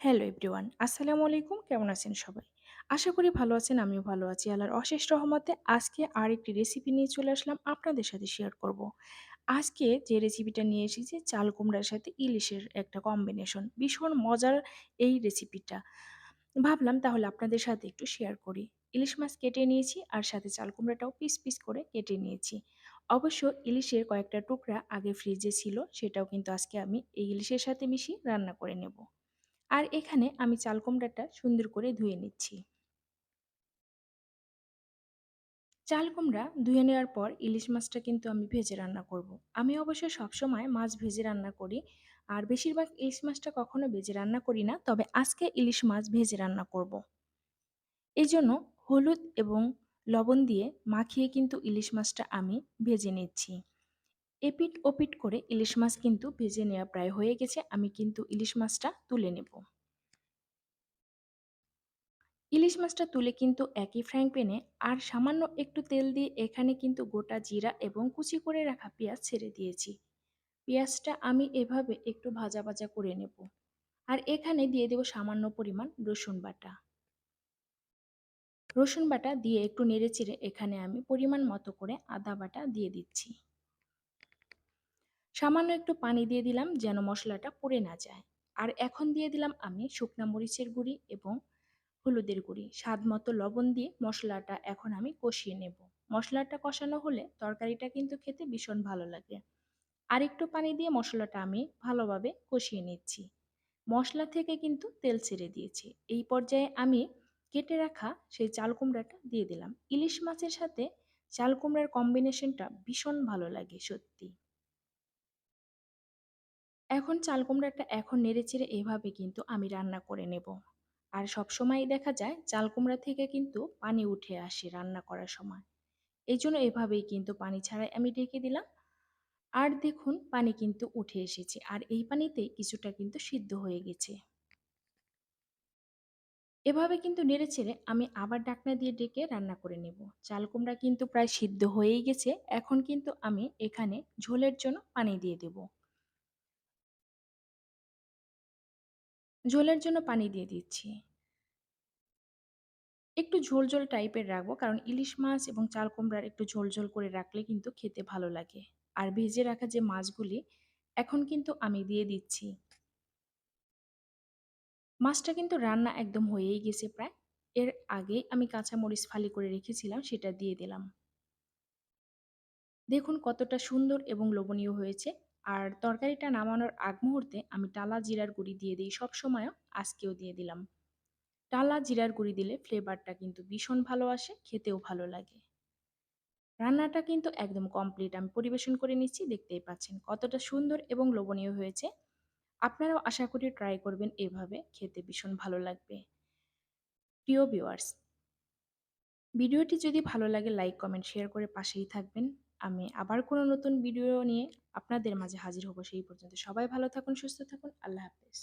Hello everyone, আসসালামু আলাইকুম। কেমন আছেন সবাই? আশা করি ভালো আছেন, আমিও ভালো আছি। আল্লাহর অশেষ রহমতে আজকে আরেকটি রেসিপি নিয়ে চলে আসলাম আপনাদের সাথে শেয়ার করব। আজকে যে রেসিপিটা নিয়ে এসেছি, চাল কুমড়ার সাথে ইলিশের একটা কম্বিনেশন ভীষণ মজার এই রেসিপিটা ভাবলাম তাহলে আপনাদের সাথে একটু শেয়ার করি। ইলিশ মাছ কেটে নিয়েছি আর সাথে চাল কুমড়াটাও পিস পিস করে কেটে নিয়েছি। অবশ্য ইলিশের কয়েকটা টুকরা আগে ফ্রিজে ছিল, সেটাও কিন্তু আজকে আমি এই ইলিশের সাথে মিশিয়ে রান্না করে নেব। আর এখানে আমি চাল কুমড়াটা সুন্দর করে ধুয়ে নিচ্ছি চাল কুমড়া ধুয়ে নেওয়ার পর ইলিশ মাছটা কিন্তু আমি ভেজে রান্না করব। আমি অবশ্য সবসময় মাছ ভেজে রান্না করি আর বেশিরভাগ ইলিশ মাছটা কখনো ভেজে রান্না করি না, তবে আজকে ইলিশ মাছ ভেজে রান্না করব। এই জন্য হলুদ এবং লবণ দিয়ে মাখিয়ে কিন্তু ইলিশ মাছটা আমি ভেজে নিচ্ছি এপিট ওপিট করে ইলিশ মাছ কিন্তু ভেজে নেওয়া প্রায় হয়ে গেছে, আমি কিন্তু ইলিশ মাছটা তুলে নেব। ইলিশ মাছটা তুলে কিন্তু একই ফ্রাইং প্যানে আর সামান্য একটু তেল দিয়ে এখানে কিন্তু গোটা জিরা এবং কুচি করে রাখা পেঁয়াজ ছেড়ে দিয়েছি। পেঁয়াজটা আমি এভাবে একটু ভাজা ভাজা করে নেব। আর এখানে দিয়ে দেব সামান্য পরিমাণ রসুন বাটা। রসুন বাটা দিয়ে একটু নেড়ে চেড়ে এখানে আমি পরিমাণ মতো করে আদা বাটা দিয়ে দিচ্ছি। সামান্য একটু পানি দিয়ে দিলাম যেন মশলাটা পুড়ে না যায়। আর এখন দিয়ে দিলাম আমি শুকনা মরিচের গুঁড়ি এবং হলুদের গুঁড়ি। স্বাদ মতো লবণ দিয়ে মশলাটা এখন আমি কষিয়ে নেব। মশলাটা কষানো হলে তরকারিটা কিন্তু খেতে ভীষণ ভালো লাগে। আর একটু পানি দিয়ে মশলাটা আমি ভালোভাবে কষিয়ে নিচ্ছি। মশলা থেকে কিন্তু তেল ছেড়ে দিয়েছি। এই পর্যায়ে আমি কেটে রাখা সেই চাল কুমড়াটা দিয়ে দিলাম। ইলিশ মাছের সাথে চাল কুমড়ার কম্বিনেশনটা ভীষণ ভালো লাগে সত্যি। এখন চাল কুমড়াটা এখন নেড়েচেড়ে এভাবে কিন্তু আমি রান্না করে নেব। আর সবসময়ই দেখা যায় চাল কুমড়া থেকে কিন্তু পানি উঠে আসে রান্না করার সময়। এই জন্য এভাবেই কিন্তু পানি ছাড়াই আমি ঢেকে দিলাম। আর দেখুন পানি কিন্তু উঠে এসেছে। আর এই পানিতেই কিছুটা কিন্তু সিদ্ধ হয়ে গেছে। এভাবে কিন্তু নেড়ে ছেড়ে আমি আবার ডাকনা দিয়ে ডেকে রান্না করে নেব। চাল কুমড়া কিন্তু প্রায় সিদ্ধ হয়েই গেছে। এখন কিন্তু আমি এখানে ঝোলের জন্য পানি দিয়ে দেব। ঝোলের জন্য পানি দিয়ে দিচ্ছি। একটু ঝোল ঝোল টাইপের রাখব, কারণ ইলিশ মাছ এবং চাল কুমড়ার একটু ঝোল ঝোল করে রাখলে কিন্তু খেতে ভালো লাগে। আর ভেজে রাখা যে মাছগুলি, এখন কিন্তু আমি দিয়ে দিচ্ছি। মাছটা কিন্তু রান্না একদম হয়েই গেছে প্রায়। এর আগেই আমি কাঁচা মরিচ ফালি করে রেখেছিলাম, সেটা দিয়ে দিলাম। দেখুন কতটা সুন্দর এবং লোভনীয় হয়েছে। আর তরকারিটা নামানোর আগ মুহূর্তে আমি টালা জিরার গুঁড়ি দিয়ে দিই সব সবসময়ও, আজকেও দিয়ে দিলাম। টালা জিরার গুঁড়ি দিলে ফ্লেভারটা কিন্তু ভীষণ ভালো আসে, খেতেও ভালো লাগে। রান্নাটা কিন্তু একদম কমপ্লিট, আমি পরিবেশন করে নিচ্ছি, দেখতেই পাচ্ছেন কতটা সুন্দর এবং লোভনীয় হয়েছে। আপনারাও আশা করি ট্রাই করবেন এভাবে, খেতে ভীষণ ভালো লাগবে। প্রিয় ভিউয়ার্স ভিডিওটি যদি ভালো লাগে লাইক কমেন্ট শেয়ার করে পাশেই থাকবেন। আমি আবার কোনো নতুন ভিডিও নিয়ে আপনাদের মাঝে হাজির হব সেই পর্যন্ত। সবাই ভালো থাকুন, সুস্থ থাকুন। আল্লাহ হাফেজ।